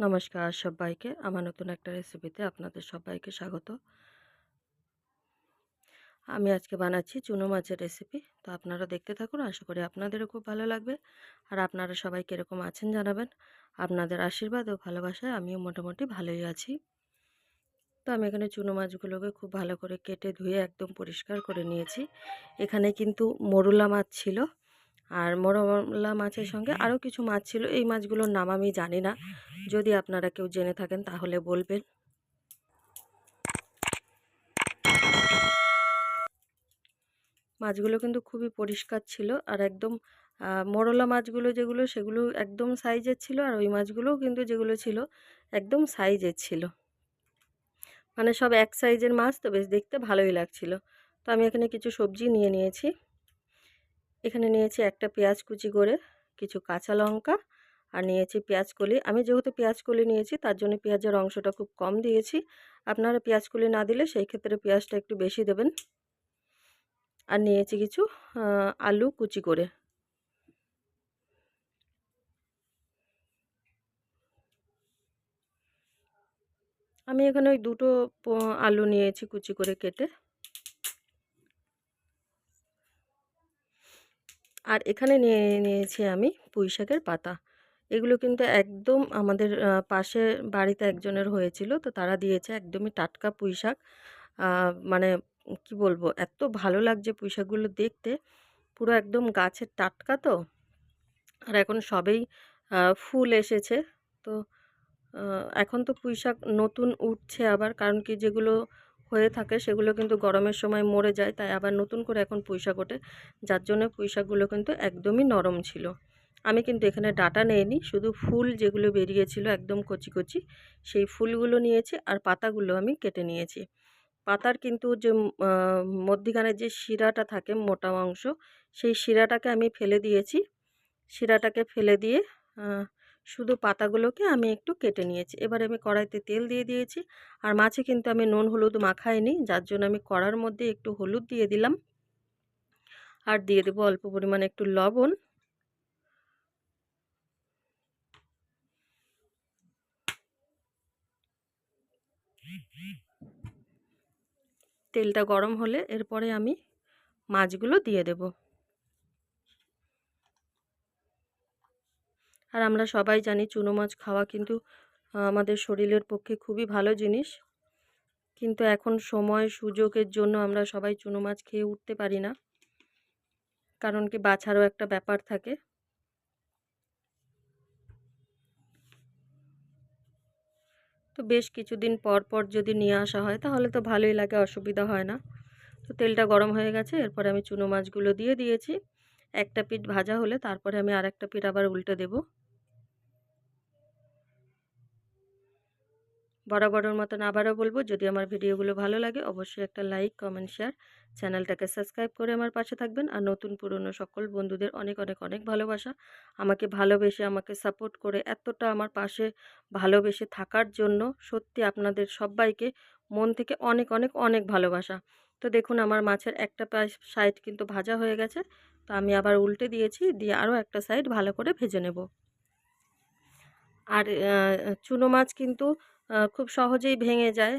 নমস্কার সবাইকে। আমার নতুন একটা রেসিপিতে আপনাদের সবাইকে স্বাগত। আমি আজকে বানাচ্ছি চুনো মাছের রেসিপি তো আপনারা দেখতে থাকুন, আশা করি আপনাদেরও খুব ভালো লাগবে। আর আপনারা সবাই কীরকম আছেন জানাবেন। আপনাদের আশীর্বাদ ও ভালোবাসায় আমিও মোটামুটি ভালোই আছি। তো আমি এখানে চুনো মাছগুলোকে খুব ভালো করে কেটে ধুয়ে একদম পরিষ্কার করে নিয়েছি। এখানে কিন্তু মরুলা মাছ ছিল। আর মরলা মাছের সঙ্গে আরও কিছু মাছ ছিল। এই মাছগুলোর নাম আমি জানি না। যদি আপনারা কেউ জেনে থাকেন তাহলে বলবেন। মাছগুলো কিন্তু খুবই পরিষ্কার ছিল আর একদম মরলা মাছগুলো যেগুলো সেগুলো একদম সাইজের ছিল আর ওই মাছগুলোও কিন্তু যেগুলো ছিল একদম সাইজের ছিল। মানে সব এক সাইজের মাছ তো বেশ দেখতে ভালোই লাগছিল। তো আমি এখানে কিছু সবজি নিয়ে নিয়েছি। এখানে নিয়েছি একটা পেঁয়াজ কুচি করে, কিছু কাঁচা লঙ্কা আর নিয়েছি পেঁয়াজ কলি। আমি যেহেতু পেঁয়াজ কলি নিয়েছি, তার জন্য পেঁয়াজের অংশটা খুব কম দিয়েছি। আপনারা পেঁয়াজ কলি না দিলে সেই ক্ষেত্রে পেঁয়াজটা একটু বেশি দেবেন। আর নিয়েছি কিছু আলু কুচি করে। আমি এখানে ওই দুটো আলু নিয়েছি কুচি করে কেটে। আর এখানে নিয়ে নিয়েছি আমি পুঁই শাকের পাতা। এগুলো কিন্তু একদম আমাদের পাশে বাড়িতে একজনের হয়েছিল, তো তারা দিয়েছে একদমই টাটকা পুঁই শাক। মানে কি বলব, এত ভালো লাগছে পুঁই শাকগুলো দেখতে। পুরো একদম গাছের টাটকা তো। আর এখন সবেই ফুল এসেছে। তো এখন তো পুঁই শাক নতুন উঠছে আবার, কারণ কি যেগুলো হয়ে থাকে সেগুলো কিন্তু গরমের সময় মরে যায়, তাই আবার নতুন করে এখন পুঁইশাক ওঠে। যার জন্য পুঁইশাকগুলো কিন্তু একদমই নরম ছিল। আমি কিন্তু এখানে ডাটা নেইনি, শুধু ফুল যেগুলো বেরিয়েছিল একদম কচি কচি, সেই ফুলগুলো নিয়েছি আর পাতাগুলো আমি কেটে নিয়েছি। পাতার কিন্তু যে মধ্যিখানে যে শিরাটা থাকে মোটা অংশ, সেই শিরাটাকে আমি ফেলে দিয়েছি। শিরাটাকে ফেলে দিয়ে শুধু পাতাগুলোকে আমি একটু কেটে নিয়েছি। এবার আমি কড়াইতে তেল দিয়ে দিয়েছি। আর মাছে কিন্তু আমি নুন, হলুদ মাখাইনি, যার জন্য আমি কড়ার মধ্যে একটু হলুদ দিয়ে দিলাম। আর দিয়ে দেবো অল্প পরিমাণে একটু লবণ। তেলটা গরম হলে এরপরে আমি মাছগুলো দিয়ে দেবো। আর আমরা সবাই জানি চুনো মাছ খাওয়া কিন্তু আমাদের শরীরের পক্ষে খুবই ভালো জিনিস। কিন্তু এখন সময়, সুযোগের জন্য আমরা সবাই চুনো মাছ খেয়ে উঠতে পারি না। কারণ কি বাছারও একটা ব্যাপার থাকে। তো বেশ কিছুদিন পর পর যদি নিয়ে আসা হয়, তাহলে তো ভালোই লাগে, অসুবিধা হয় না। তো তেলটা গরম হয়ে গেছে, এরপরে আমি চুনো মাছগুলো দিয়ে দিয়েছি। একটা পিঠ ভাজা হলে তারপরে আমি আর একটা পিঠ আবার উল্টে দেবো। বরাবরের মতন আবারও বলব, যদি আমার ভিডিওগুলো ভালো লাগে অবশ্যই একটা লাইক, কমেন্ট, শেয়ার, চ্যানেলটাকে সাবস্ক্রাইব করে আমার পাশে থাকবেন। আর নতুন পুরনো সকল বন্ধুদের অনেক অনেক অনেক ভালোবাসা। আমাকে ভালোবেসে আমাকে সাপোর্ট করে এতটা আমার পাশে ভালোবেসে থাকার জন্য সত্যি আপনাদের সবাইকে মন থেকে অনেক অনেক অনেক ভালোবাসা। তো দেখুন আমার মাছের একটা সাইড কিন্তু ভাজা হয়ে গেছে। তো আমি আবার উল্টে দিয়েছি, দিয়ে আরও একটা সাইড ভালো করে ভেজে নেব। আর চুনো মাছ কিন্তু খুব সহজেই ভেঙে যায়।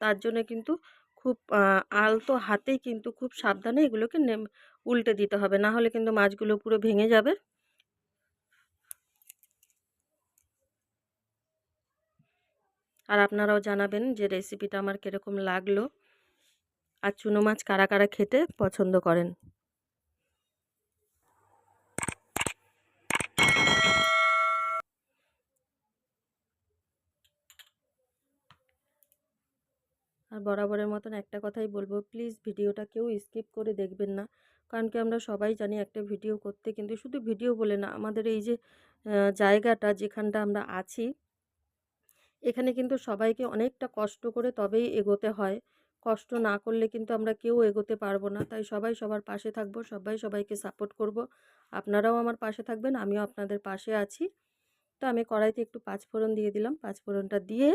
তার জন্য কিন্তু খুব আলতো হাতেই কিন্তু খুব সাবধানে এগুলোকে উল্টে দিতে হবে। না হলে কিন্তু মাছগুলো পুরো ভেঙে যাবে। আর আপনারাও জানাবেন যে রেসিপিটা আমার কীরকম লাগল। আর চুনো মাছ কারা কারা খেতে পছন্দ করেন? বরাবরের মতন একটা কথাই বলব প্লিজ ভিডিওটা কেউ স্কিপ করে দেখবেন না। কারণ কি আমরা সবাই জানি একটা ভিডিও করতে কিন্তু শুধু ভিডিও বলে না, আমাদের এই যে জায়গাটা যেখানটা আমরা আছি, এখানে কিন্তু সবাইকে অনেকটা কষ্ট করে তবেই এগোতে হয়। কষ্ট না করলে কিন্তু আমরা কেউ এগোতে পারব না। তাই সবাই সবার পাশে থাকব, সবাই সবাইকে সাপোর্ট করব। আপনারাও আমার পাশে থাকবেন, আমিও আপনাদের পাশে আছি। তো আমি কড়াইতে একটু পাঁচফোড়ন দিয়ে দিলাম। পাঁচফোড়নটা দিয়ে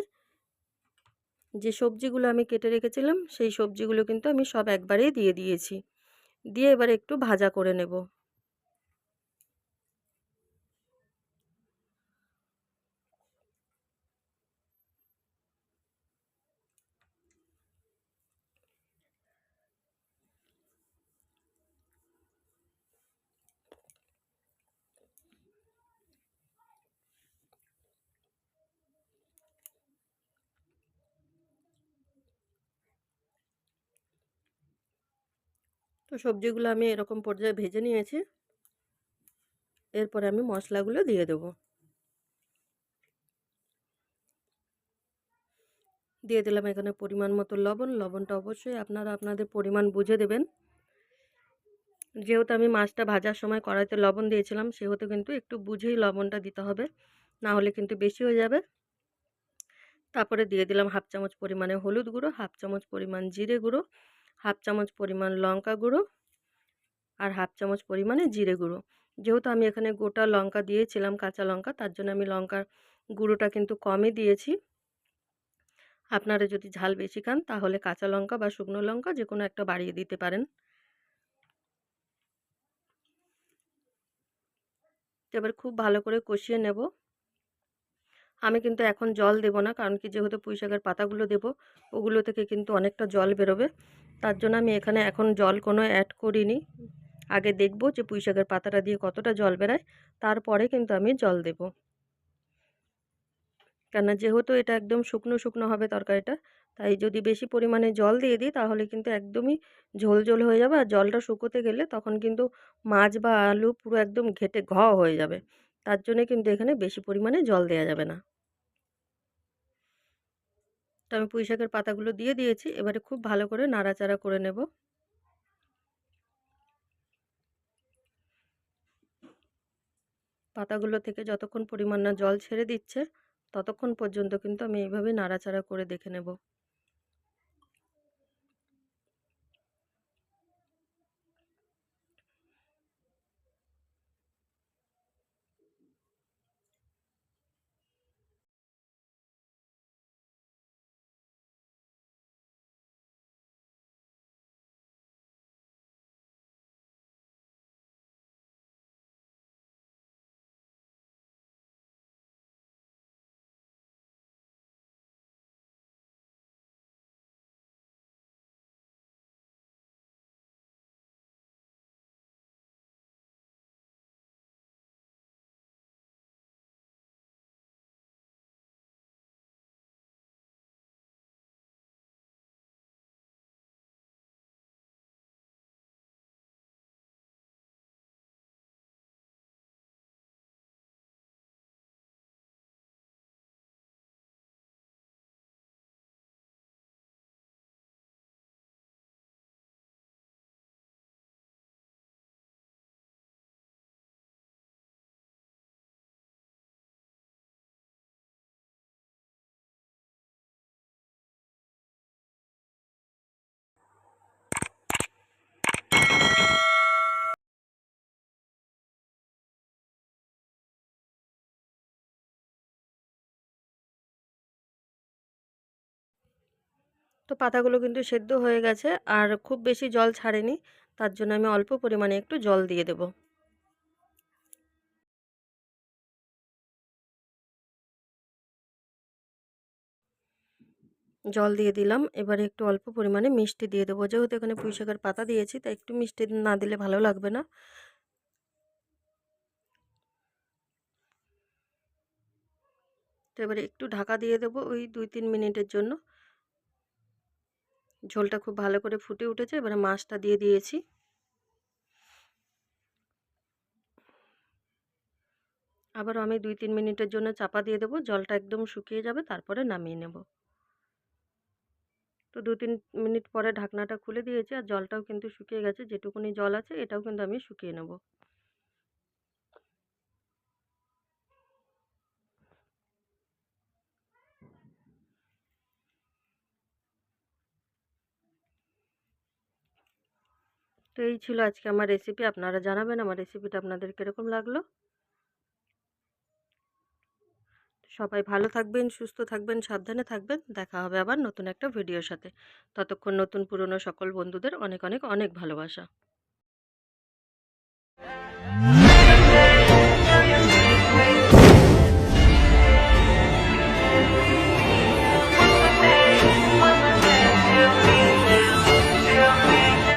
যে সবজিগুলো আমি কেটে রেখেছিলাম, সেই সবজিগুলো কিন্তু আমি সব একবারেই দিয়ে দিয়েছি। দিয়ে এবার একটু ভাজা করে নেব। তো সবজিগুলো আমি এরকম পর্যায়ে ভেজে নিয়েছি। এরপরে আমি মশলাগুলো দিয়ে দেব। দিয়ে দিলাম এখানে পরিমাণ মতো লবণ। লবণটা অবশ্যই আপনারা আপনাদের পরিমাণ বুঝে দেবেন। যেহেতু আমি মাছটা ভাজার সময় কড়াইতে লবণ দিয়েছিলাম, সেহেতু কিন্তু একটু বুঝেই লবণটা দিতে হবে। না হলে কিন্তু বেশি হয়ে যাবে। তারপরে দিয়ে দিলাম হাফ চামচ পরিমাণে হলুদ গুঁড়ো, হাফ চামচ পরিমাণ জিরে গুঁড়ো হাফ চামচ পরিমাণ লঙ্কা গুঁড়ো আর হাফ চামচ পরিমাণে জিরে গুঁড়ো। যেহেতু আমি এখানে গোটা লঙ্কা দিয়েছিলাম, কাঁচা লঙ্কা, তার জন্য আমি লঙ্কার গুঁড়োটা কিন্তু কমই দিয়েছি। আপনারা যদি ঝাল বেশি খান, তাহলে কাঁচা লঙ্কা বা শুকনো লঙ্কা যে কোনো একটা বাড়িয়ে দিতে পারেন। এবার খুব ভালো করে কষিয়ে নেব। আমি কিন্তু এখন জল দেব না। কারণ কি যেহেতু পুঁই শাকের পাতাগুলো দেব, ওগুলো থেকে কিন্তু অনেকটা জল বেরোবে। তার জন্য আমি এখানে এখন জল কোনো অ্যাড করিনি। আগে দেখব যে পুঁই শাকের পাতাটা দিয়ে কতটা জল বেরায়, তারপরে কিন্তু আমি জল দেব। কেননা যেহেতু এটা একদম শুকনো শুকনো হবে তরকারিটা, তাই যদি বেশি পরিমাণে জল দিয়ে দিই, তাহলে কিন্তু একদমই ঝোল ঝোল হয়ে যাবে। আর জলটা শুকোতে গেলে তখন কিন্তু মাছ বা আলু পুরো একদম ঘেটে ঘ হয়ে যাবে। তার জন্য কিন্তু এখানে বেশি পরিমাণে জল দেওয়া যাবে না। তো আমি পুঁই শাকের পাতাগুলো দিয়ে দিয়েছি, এবারে খুব ভালো করে নাড়াচাড়া করে নেব। পাতাগুলো থেকে যতক্ষণ পরিমাণ না জল ছেড়ে দিচ্ছে, ততক্ষণ পর্যন্ত কিন্তু আমি এইভাবে নাড়াচাড়া করে দেখে নেব। তো পাতাগুলো কিন্তু সেদ্ধ হয়ে গেছে আর খুব বেশি জল ছাড়েনি, তার জন্য আমি অল্প পরিমাণে একটু জল দিয়ে দেব। জল দিয়ে দিলাম। এবারে একটু অল্প পরিমাণে মিষ্টি দিয়ে দেবো। যেহেতু এখানে পুঁই শাকের পাতা দিয়েছি, তাই একটু মিষ্টি না দিলে ভালো লাগবে না। তো এবারে একটু ঢাকা দিয়ে দেবো ওই দুই তিন মিনিটের জন্য। ঝোলটা খুব ভালো করে ফুটে উঠেছে, এবারে মাছটা দিয়ে দিয়েছি। আবার আমি দুই তিন মিনিটের জন্য চাপা দিয়ে দেবো। জলটা একদম শুকিয়ে যাবে, তারপরে নামিয়ে নেব। তো দু তিন মিনিট পরে ঢাকনাটা খুলে দিয়েছি আর জলটাও কিন্তু শুকিয়ে গেছে। যেটুকুনি জল আছে এটাও কিন্তু আমি শুকিয়ে নেব। তো এই ছিল আজকে আমার রেসিপি আপনারা জানাবেন আমার রেসিপিটা আপনাদের কীরকম লাগল? সবাই ভালো থাকবেন, সুস্থ থাকবেন, সাবধানে থাকবেন। দেখা হবে আবার নতুন একটা ভিডিওর সাথে। ততক্ষণ নতুন পুরনো সকল বন্ধুদের অনেক অনেক অনেক ভালোবাসা।